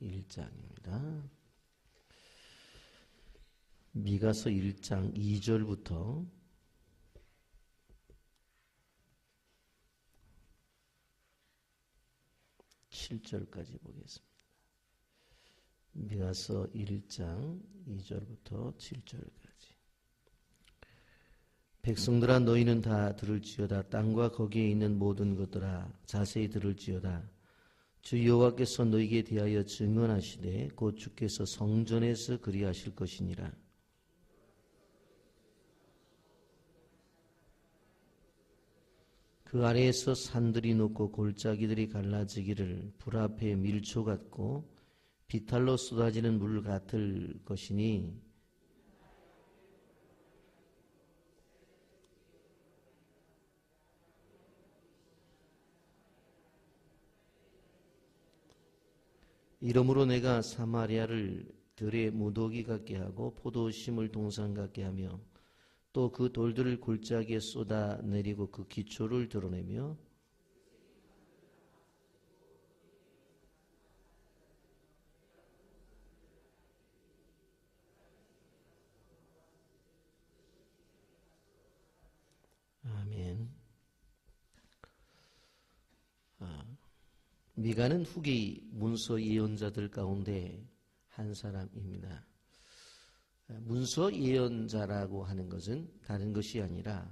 1장입니다. 미가서 1장 2절부터 7절까지 보겠습니다. 미가서 1장 2절부터 7절까지 백성들아 너희는 다 들을지어다 땅과 거기에 있는 모든 것들아 자세히 들을지어다 주 여호와께서 너희에게 대하여 증언하시되 곧 주께서 성전에서 그리하실 것이니라. 그 아래에서 산들이 녹고 골짜기들이 갈라지기를 불 앞에 밀초 같고 비탈로 쏟아지는 물 같을 것이니 이러므로 내가 사마리아를 들의 무더기 같게 하고 포도심을 동산 같게 하며 또 그 돌들을 골짜기에 쏟아 내리고 그 기초를 드러내며 아멘. 아, 미가는 후기 문서 예언자들 가운데 한 사람입니다. 문서 예언자라고 하는 것은 다른 것이 아니라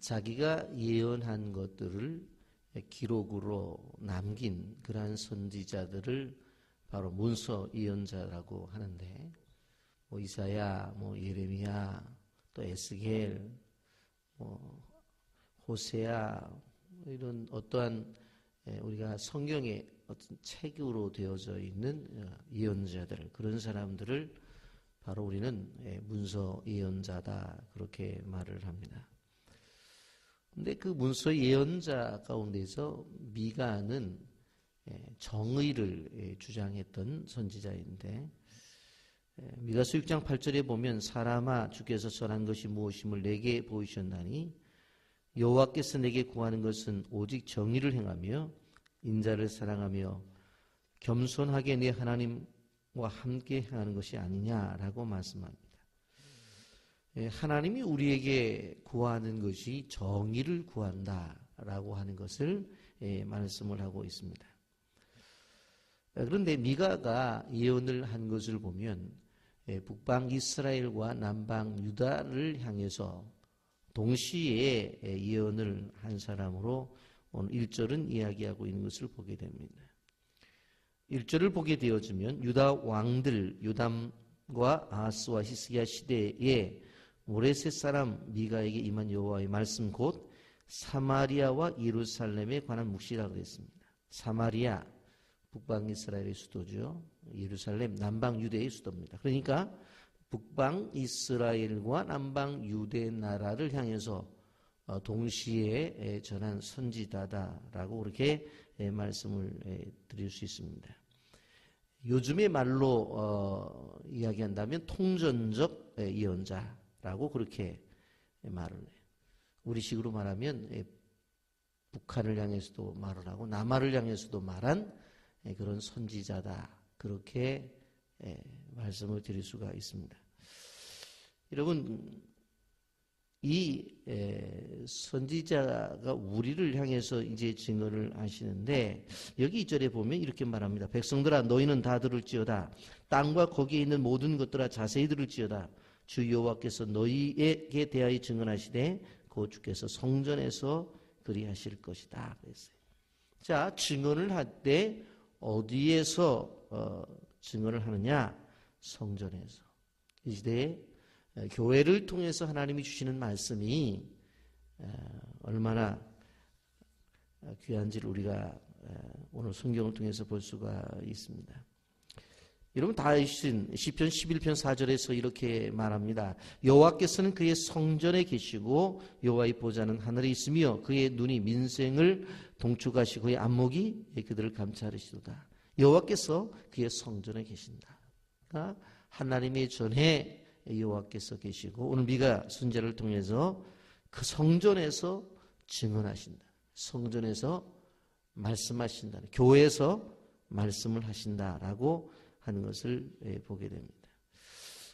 자기가 예언한 것들을 기록으로 남긴 그러한 선지자들을 바로 문서 예언자라고 하는데 뭐 이사야, 뭐 예레미야, 또 에스겔, 뭐 호세아 이런 어떠한 우리가 성경의 어떤 책으로 되어져 있는 어, 예언자들 그런 사람들을 바로 우리는 문서 예언자다 그렇게 말을 합니다. 근데 그 문서 예언자 가운데서 미가는 정의를 주장했던 선지자인데 미가서 6장 8절에 보면 사람아 주께서 전한 것이 무엇임을 내게 보이셨나니 여호와께서 내게 구하는 것은 오직 정의를 행하며 인자를 사랑하며 겸손하게 내 하나님과 함께 행하는 것이 아니냐라고 말씀합니다. 예, 하나님이 우리에게 구하는 것이 정의를 구한다라고 하는 것을 예, 말씀을 하고 있습니다. 그런데 미가가 예언을 한 것을 보면 예, 북방 이스라엘과 남방 유다를 향해서 동시에 예언을 한 사람으로 오늘 1절은 이야기하고 있는 것을 보게 됩니다. 1절을 보게 되어지면 유다 왕들 유담과 아스와 히스기야 시대에 모레셋 사람 미가에게 임한 여호와의 말씀 곧 사마리아와 예루살렘에 관한 묵시라 그랬습니다. 사마리아 북방 이스라엘의 수도죠. 예루살렘 남방 유대의 수도입니다. 그러니까 북방 이스라엘과 남방 유대 나라를 향해서 어, 동시에 전한 선지자다라고 그렇게 말씀을 드릴 수 있습니다. 요즘의 말로 어, 이야기한다면 통전적 예언자라고 그렇게 말을 해요. 우리 식으로 말하면 북한을 향해서도 말을 하고 남한을 향해서도 말한 그런 선지자다 그렇게 말씀을 드릴 수가 있습니다. 여러분 이 선지자가 우리를 향해서 이제 증언을 하시는데 여기 이절에 보면 이렇게 말합니다. 백성들아 너희는 다 들을지어다 땅과 거기에 있는 모든 것들아 자세히 들을지어다 주 여호와께서 너희에게 대하여 증언하시되 그 주께서 성전에서 그리하실 것이다 그랬어요. 자 증언을 할 때 어디에서 어, 증언을 하느냐 성전에서 이 시대에 교회를 통해서 하나님이 주시는 말씀이 얼마나 귀한지를 우리가 오늘 성경을 통해서 볼 수가 있습니다. 여러분 다윗은 시편 11편 4절에서 이렇게 말합니다. 여호와께서는 그의 성전에 계시고 여호와의 보좌는 하늘에 있으며 그의 눈이 민생을 동축하시고 그의 안목이 그들을 감찰하시도다. 여호와께서 그의 성전에 계신다. 하나님의 전에 여호와께서 계시고 오늘 미가 순자를 통해서 그 성전에서 증언하신다. 성전에서 말씀하신다. 교회에서 말씀을 하신다라고 하는 것을 예, 보게 됩니다.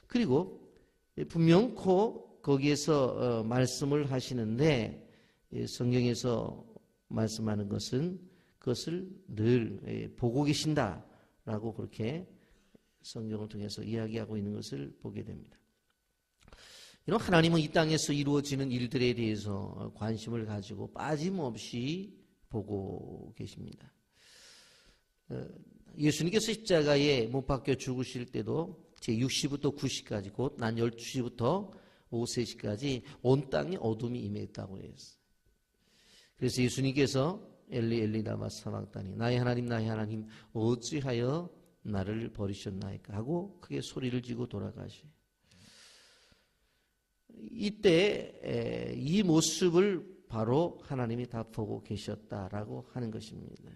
그리고 예, 분명코 거기에서 어, 말씀을 하시는데 예, 성경에서 말씀하는 것은 그것을 늘 예, 보고 계신다라고 그렇게 성경을 통해서 이야기하고 있는 것을 보게 됩니다. 이런 하나님은 이 땅에서 이루어지는 일들에 대해서 관심을 가지고 빠짐없이 보고 계십니다. 어, 예수님께서 십자가에 못 박혀 죽으실 때도 제 6시부터 9시까지 곧 난 12시부터 오후 3시까지 온 땅에 어둠이 임했다고 했어요. 그래서 예수님께서 엘리 엘리 나마 사망다니 나의 하나님 나의 하나님 어찌하여 나를 버리셨나이까 하고 크게 소리를 지고 돌아가시. 이때 이 모습을 바로 하나님이 다 보고 계셨다라고 하는 것입니다.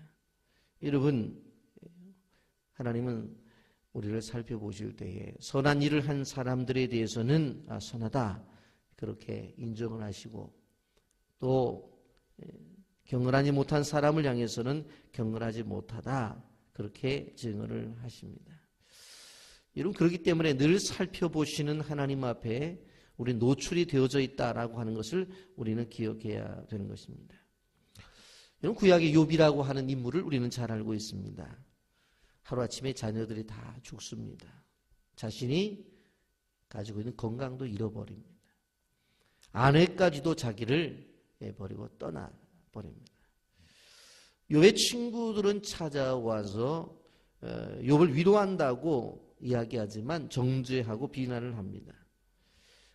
여러분 하나님은 우리를 살펴보실 때에 선한 일을 한 사람들에 대해서는 아, 선하다 그렇게 인정을 하시고 또 경건하지 못한 사람을 향해서는 경건하지 못하다 그렇게 증언을 하십니다. 여러분 그렇기 때문에 늘 살펴보시는 하나님 앞에 우리 노출이 되어져 있다라고 하는 것을 우리는 기억해야 되는 것입니다. 여러분 구약의 욥이라고 하는 인물을 우리는 잘 알고 있습니다. 하루아침에 자녀들이 다 죽습니다. 자신이 가지고 있는 건강도 잃어버립니다. 아내까지도 자기를 버리고 떠나 버립니다. 욥의 친구들은 찾아와서 욥을 위로한다고 이야기하지만 정죄하고 비난을 합니다.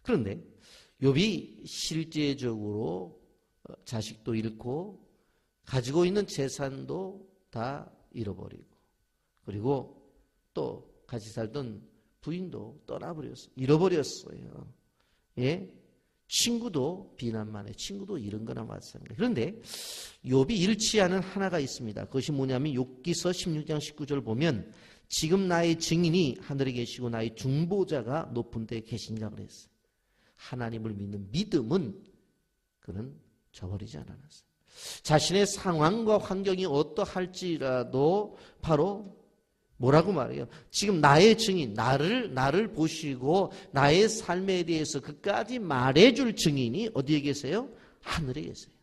그런데 욥이 실제적으로 어, 자식도 잃고 가지고 있는 재산도 다 잃어버리고 그리고 또 같이 살던 부인도 떠나버렸어요. 잃어버렸어요. 예? 친구도 비난만 해. 친구도 잃은 거나 마찬가지. 그런데 욥이 않은 하나가 있습니다. 그것이 뭐냐면 욥기서 16장 19절 보면 지금 나의 증인이 하늘에 계시고 나의 중보자가 높은 데 계시니라 그랬어요. 하나님을 믿는 믿음은 그는 저버리지 않았어요. 자신의 상황과 환경이 어떠할지라도 바로 뭐라고 말해요? 지금 나의 증인, 나를, 나를 보시고 나의 삶에 대해서 그까지 말해줄 증인이 어디에 계세요? 하늘에 계세요.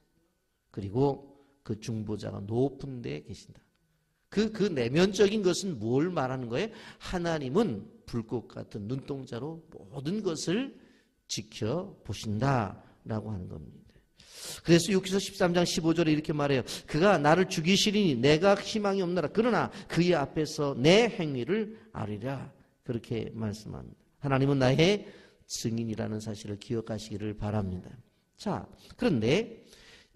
그리고 그 중보자가 높은 데 계신다. 그, 그 내면적인 것은 뭘 말하는 거예요? 하나님은 불꽃 같은 눈동자로 모든 것을 지켜보신다 라고 하는 겁니다. 그래서 6기서 13장 15절에 이렇게 말해요. 그가 나를 죽이시리니 내가 희망이 없노라. 그러나 그의 앞에서 내 행위를 아리라. 그렇게 말씀합니다. 하나님은 나의 증인이라는 사실을 기억하시기를 바랍니다. 자, 그런데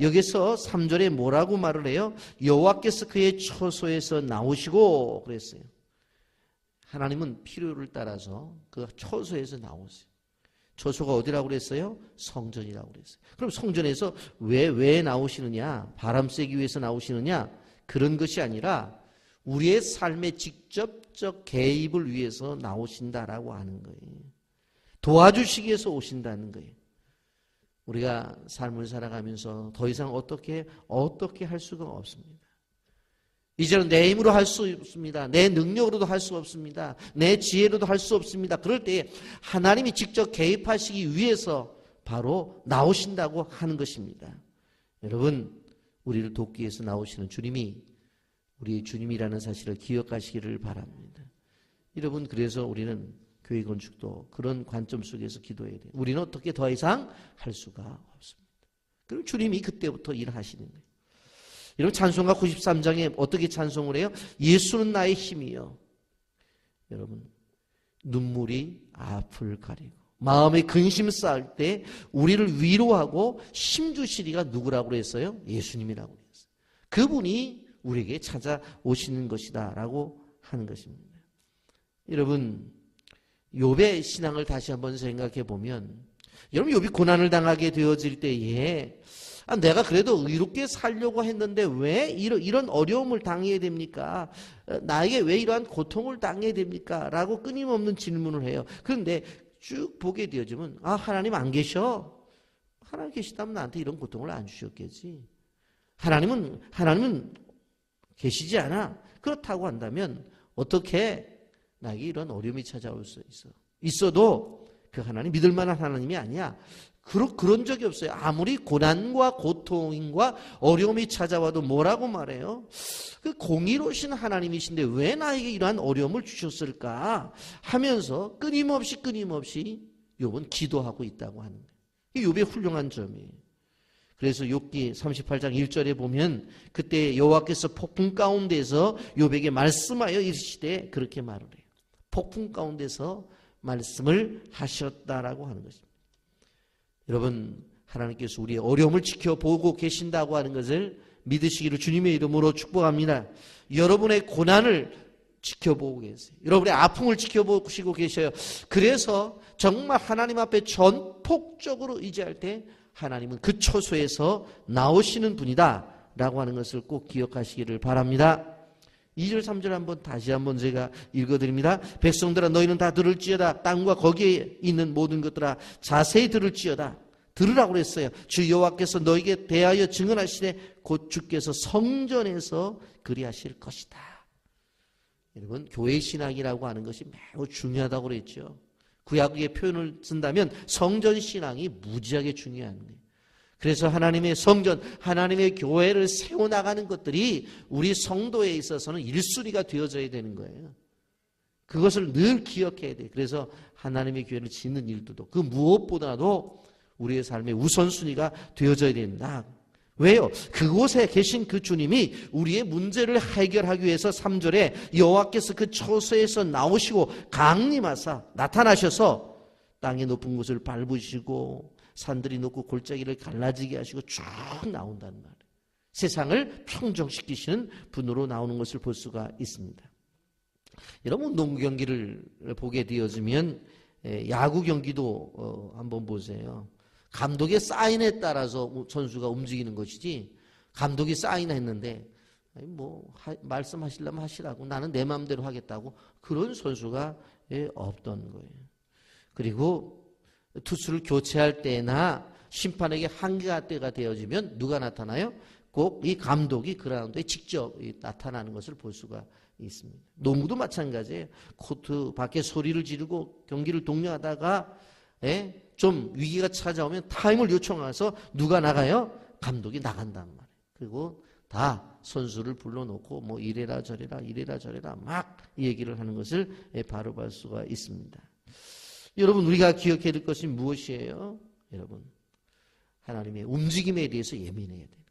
여기서 3절에 뭐라고 말을 해요? 여호와께서 그의 처소에서 나오시고 그랬어요. 하나님은 필요를 따라서 그 처소에서 나오세요. 저소가 어디라고 그랬어요? 성전이라고 그랬어요. 그럼 성전에서 왜, 왜 나오시느냐? 바람 쐬기 위해서 나오시느냐? 그런 것이 아니라 우리의 삶에 직접적 개입을 위해서 나오신다라고 하는 거예요. 도와주시기 위해서 오신다는 거예요. 우리가 삶을 살아가면서 더 이상 어떻게, 어떻게 할 수가 없습니다. 이제는 내 힘으로 할 수 없습니다. 내 능력으로도 할 수 없습니다. 내 지혜로도 할 수 없습니다. 그럴 때 하나님이 직접 개입하시기 위해서 바로 나오신다고 하는 것입니다. 여러분, 우리를 돕기 위해서 나오시는 주님이 우리의 주님이라는 사실을 기억하시기를 바랍니다. 여러분, 그래서 우리는 교회 건축도 그런 관점 속에서 기도해야 돼요. 우리는 어떻게 더 이상 할 수가 없습니다. 그럼 주님이 그때부터 일하시는 거예요. 여러분 찬송가 93장에 어떻게 찬송을 해요? 예수는 나의 힘이요. 여러분 눈물이 앞을 가리고 마음에 근심 쌓을 때 우리를 위로하고 힘 주시리가 누구라고 그랬어요? 예수님이라고 그랬어요. 그분이 우리에게 찾아오시는 것이다라고 하는 것입니다. 여러분 욥의 신앙을 다시 한번 생각해 보면 여러분 욥이 고난을 당하게 되어질 때에 아, 내가 그래도 의롭게 살려고 했는데 왜 이런, 이런 어려움을 당해야 됩니까? 어, 나에게 왜 이러한 고통을 당해야 됩니까? 라고 끊임없는 질문을 해요. 그런데 쭉 보게 되어지면, 아, 하나님 안 계셔. 하나님 계시다면 나한테 이런 고통을 안 주셨겠지. 하나님은, 하나님은 계시지 않아. 그렇다고 한다면 어떻게 나에게 이런 어려움이 찾아올 수 있어? 있어도 그 하나님 믿을 만한 하나님이 아니야. 그런 그런 적이 없어요. 아무리 고난과 고통과 어려움이 찾아와도 뭐라고 말해요? 그 공의로우신 하나님이신데 왜 나에게 이러한 어려움을 주셨을까? 하면서 끊임없이 끊임없이 욥은 기도하고 있다고 하는 거예요. 이 욥의 훌륭한 점이에요. 그래서 욥기 38장 1절에 보면 그때 여호와께서 폭풍 가운데서 욥에게 말씀하여 이르시되 그렇게 말을 해요. 폭풍 가운데서 말씀을 하셨다라고 하는 것입니다. 여러분 하나님께서 우리의 어려움을 지켜보고 계신다고 하는 것을 믿으시기를 주님의 이름으로 축복합니다. 여러분의 고난을 지켜보고 계세요. 여러분의 아픔을 지켜보시고 계셔요. 그래서 정말 하나님 앞에 전폭적으로 의지할 때 하나님은 그 초소에서 나오시는 분이다. 라고 하는 것을 꼭 기억하시기를 바랍니다. 2절, 3절 한번 다시 한번 제가 읽어드립니다. 백성들아 너희는 다 들을지어다. 땅과 거기에 있는 모든 것들아 자세히 들을지어다. 들으라고 그랬어요. 주 여호와께서 너에게 대하여 증언하시되 곧 주께서 성전에서 그리하실 것이다. 여러분 교회 신앙이라고 하는 것이 매우 중요하다고 그랬죠. 구약의 표현을 쓴다면 성전 신앙이 무지하게 중요한 거예요. 그래서 하나님의 성전, 하나님의 교회를 세워나가는 것들이 우리 성도에 있어서는 일순위가 되어져야 되는 거예요. 그것을 늘 기억해야 돼. 그래서 하나님의 교회를 짓는 일도 그 무엇보다도 우리의 삶의 우선순위가 되어져야 된다. 왜요? 그곳에 계신 그 주님이 우리의 문제를 해결하기 위해서 3절에 여호와께서 그 초소에서 나오시고 강림하사 나타나셔서 땅의 높은 곳을 밟으시고 산들이 높고 골짜기를 갈라지게 하시고 쭉 나온다는 말이에요. 세상을 평정시키시는 분으로 나오는 것을 볼 수가 있습니다. 여러분 농구 경기를 보게 되어지면 야구 경기도 어, 한번 보세요. 감독의 사인에 따라서 선수가 움직이는 것이지 감독이 사인했는데 뭐 하, 말씀하시려면 하시라고 나는 내 마음대로 하겠다고 그런 선수가 없던 거예요. 그리고 투수를 교체할 때나 심판에게 한계가 때가 되어지면 누가 나타나요? 꼭 이 감독이 그라운드에 직접 나타나는 것을 볼 수가 있습니다. 농구도 마찬가지예요. 코트 밖에 소리를 지르고 경기를 독려하다가 예? 좀 위기가 찾아오면 타임을 요청해서 누가 나가요? 감독이 나간단 말이에요. 그리고 다 선수를 불러놓고 뭐 이래라 저래라 이래라 저래라 막 얘기를 하는 것을 바로 볼 수가 있습니다. 여러분 우리가 기억해야 될 것이 무엇이에요? 여러분 하나님의 움직임에 대해서 예민해야 돼요.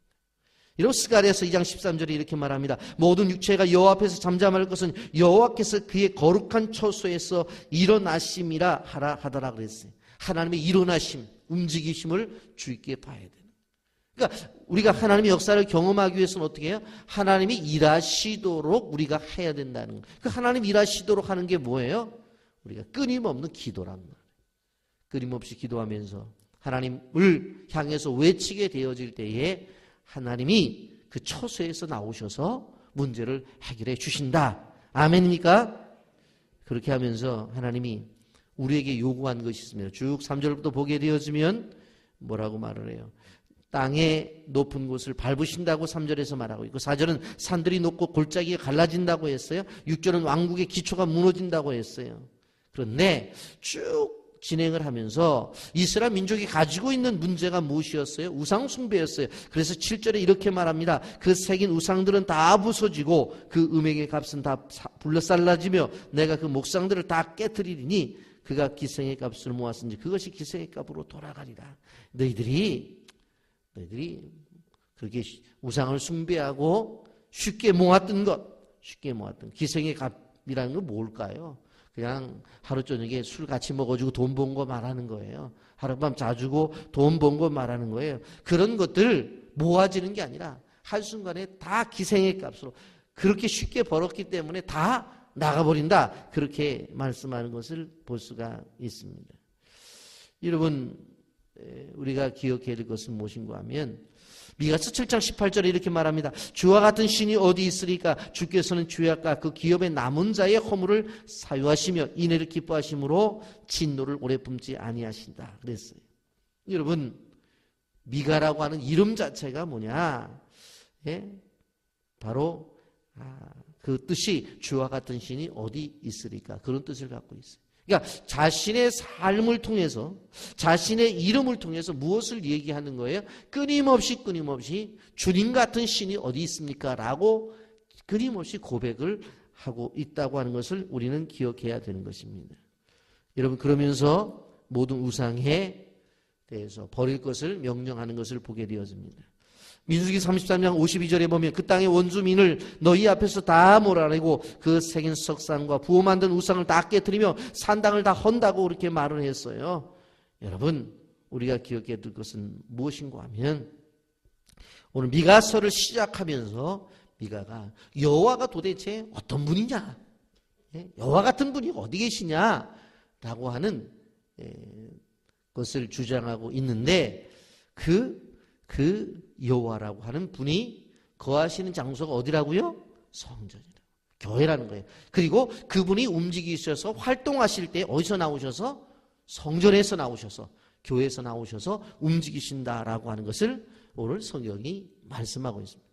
여러분 스가랴서 2장 13절에 이렇게 말합니다. 모든 육체가 여호와 앞에서 잠잠할 것은 여호와께서 그의 거룩한 처소에서 일어나심이라 하라 하더라 그랬어요. 하나님의 일어나심, 움직이심을 주있게 봐야 되는. 그러니까 우리가 하나님의 역사를 경험하기 위해서는 어떻게 해요? 하나님이 일하시도록 우리가 해야 된다는 거. 그 하나님 일하시도록 하는 게 뭐예요? 우리가 끊임없는 기도란 말이에요. 끊임없이 기도하면서 하나님을 향해서 외치게 되어질 때에 하나님이 그 처소에서 나오셔서 문제를 해결해 주신다. 아멘입니까? 그렇게 하면서 하나님이 우리에게 요구한 것이 있습니다. 쭉 3절부터 보게 되어지면 뭐라고 말을 해요? 땅의 높은 곳을 밟으신다고 3절에서 말하고 있고 4절은 산들이 높고 골짜기가 갈라진다고 했어요. 6절은 왕국의 기초가 무너진다고 했어요. 그런데 쭉 진행을 하면서 이스라엘 민족이 가지고 있는 문제가 무엇이었어요? 우상 숭배였어요. 그래서 7절에 이렇게 말합니다. 그 새긴 우상들은 다 부서지고 그 음행의 값은 다 불러살라지며 내가 그 목상들을 다 깨뜨리리니 그가 기생의 값을 모았은지 그것이 기생의 값으로 돌아가리라. 너희들이 너희들이 그렇게 우상을 숭배하고 쉽게 모았던 것, 쉽게 모았던 기생의 값이라는 건 뭘까요? 그냥 하루 저녁에 술 같이 먹어주고 돈 번 거 말하는 거예요. 하룻밤 자주고 돈 번 거 말하는 거예요. 그런 것들 모아지는 게 아니라 한순간에 다 기생의 값으로 그렇게 쉽게 벌었기 때문에 다 나가버린다. 그렇게 말씀하는 것을 볼 수가 있습니다. 여러분, 우리가 기억해야 될 것은 무엇인가 하면, 미가서 7장 18절에 이렇게 말합니다. 주와 같은 신이 어디 있으리까? 주께서는 주야가 그 기업의 남은 자의 허물을 사유하시며 인애를 기뻐하심으로 진노를 오래 품지 아니하신다. 그랬어요. 여러분, 미가라고 하는 이름 자체가 뭐냐? 예? 바로 아, 그 뜻이 주와 같은 신이 어디 있으리까? 그런 뜻을 갖고 있어요. 그러니까 자신의 삶을 통해서 자신의 이름을 통해서 무엇을 얘기하는 거예요? 끊임없이 끊임없이 주님 같은 신이 어디 있습니까? 라고 끊임없이 고백을 하고 있다고 하는 것을 우리는 기억해야 되는 것입니다. 여러분 그러면서 모든 우상에 대해서 버릴 것을 명령하는 것을 보게 되어집니다. 민수기 33장 52절에 보면 그 땅의 원주민을 너희 앞에서 다 몰아내고 그 생인 석상과 부어 만든 우상을 다 깨뜨리며 산당을 다 헌다고 그렇게 말을 했어요. 여러분 우리가 기억해야 될 것은 무엇인가 하면 오늘 미가서를 시작하면서 미가가 여호와가 도대체 어떤 분이냐? 예? 여호와 같은 분이 어디 계시냐라고 하는 예, 것을 주장하고 있는데 그그 여호와라고 하는 분이 거하시는 장소가 어디라고요? 성전이라. 교회라는 거예요. 그리고 그분이 움직이셔서 활동하실 때 어디서 나오셔서 성전에서 나오셔서 교회에서 나오셔서 움직이신다라고 하는 것을 오늘 성경이 말씀하고 있습니다.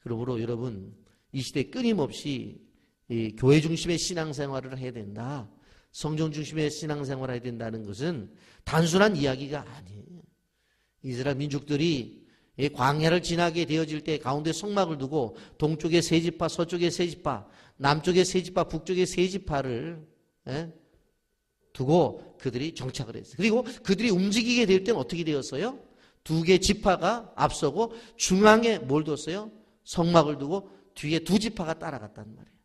그러므로 여러분 이 시대 끊임없이 이 교회 중심의 신앙생활을 해야 된다. 성전 중심의 신앙생활을 해야 된다는 것은 단순한 이야기가 아니에요. 이스라엘 민족들이 이 광야를 지나게 되어질 때 가운데 성막을 두고 동쪽에 세 지파, 서쪽에 세 지파, 남쪽에 세 지파, 북쪽에 세 지파를 예? 두고 그들이 정착을 했어요. 그리고 그들이 움직이게 될 때는 어떻게 되었어요? 두 개 지파가 앞서고 중앙에 뭘 뒀어요? 성막을 두고 뒤에 두 지파가 따라갔단 말이에요.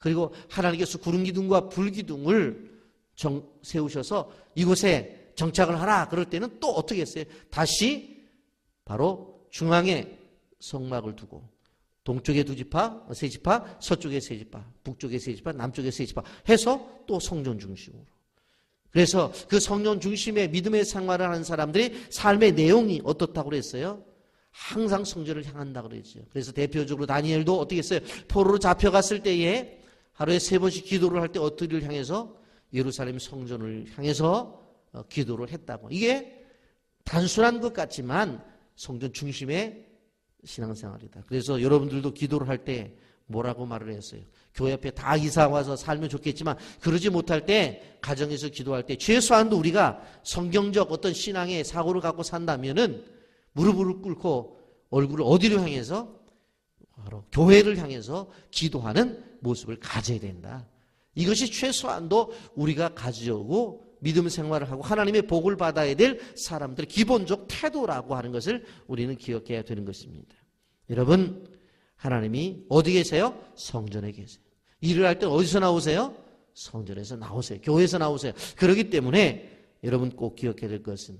그리고 하나님께서 구름 기둥과 불 기둥을 정, 세우셔서 이곳에 정착을 하라. 그럴 때는 또 어떻게 했어요? 다시 바로 중앙에 성막을 두고 동쪽에 두 지파, 세 지파, 서쪽에 세 지파, 북쪽에 세 지파, 남쪽에 세 지파 해서 또 성전 중심으로. 그래서 그 성전 중심의 믿음의 생활을 하는 사람들이 삶의 내용이 어떻다고 그랬어요? 항상 성전을 향한다고 그랬죠. 그래서 대표적으로 다니엘도 어떻게 했어요? 포로로 잡혀갔을 때에 하루에 세 번씩 기도를 할 때 어디를 향해서 예루살렘 성전을 향해서 어, 기도를 했다고. 이게 단순한 것 같지만 성전 중심의 신앙생활이다. 그래서 여러분들도 기도를 할 때 뭐라고 말을 했어요? 교회 앞에 다 이사 와서 살면 좋겠지만 그러지 못할 때 가정에서 기도할 때 최소한도 우리가 성경적 어떤 신앙의 사고를 갖고 산다면은 무릎을 꿇고 얼굴을 어디로 향해서 바로 교회를 향해서 기도하는 모습을 가져야 된다. 이것이 최소한도 우리가 가져오고 믿음 생활을 하고 하나님의 복을 받아야 될 사람들의 기본적 태도라고 하는 것을 우리는 기억해야 되는 것입니다. 여러분, 하나님이 어디 계세요? 성전에 계세요. 일을 할 때 어디서 나오세요? 성전에서 나오세요. 교회에서 나오세요. 그렇기 때문에 여러분 꼭 기억해야 될 것은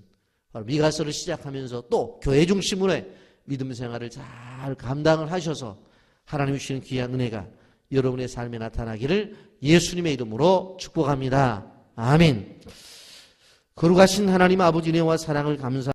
바로 미가서를 시작하면서 또 교회 중심으로 믿음 생활을 잘 감당을 하셔서 하나님이 주시는 귀한 은혜가 여러분의 삶에 나타나기를 예수님의 이름으로 축복합니다. 아멘. 거룩하신 하나님 아버지 은혜와 사랑을 감사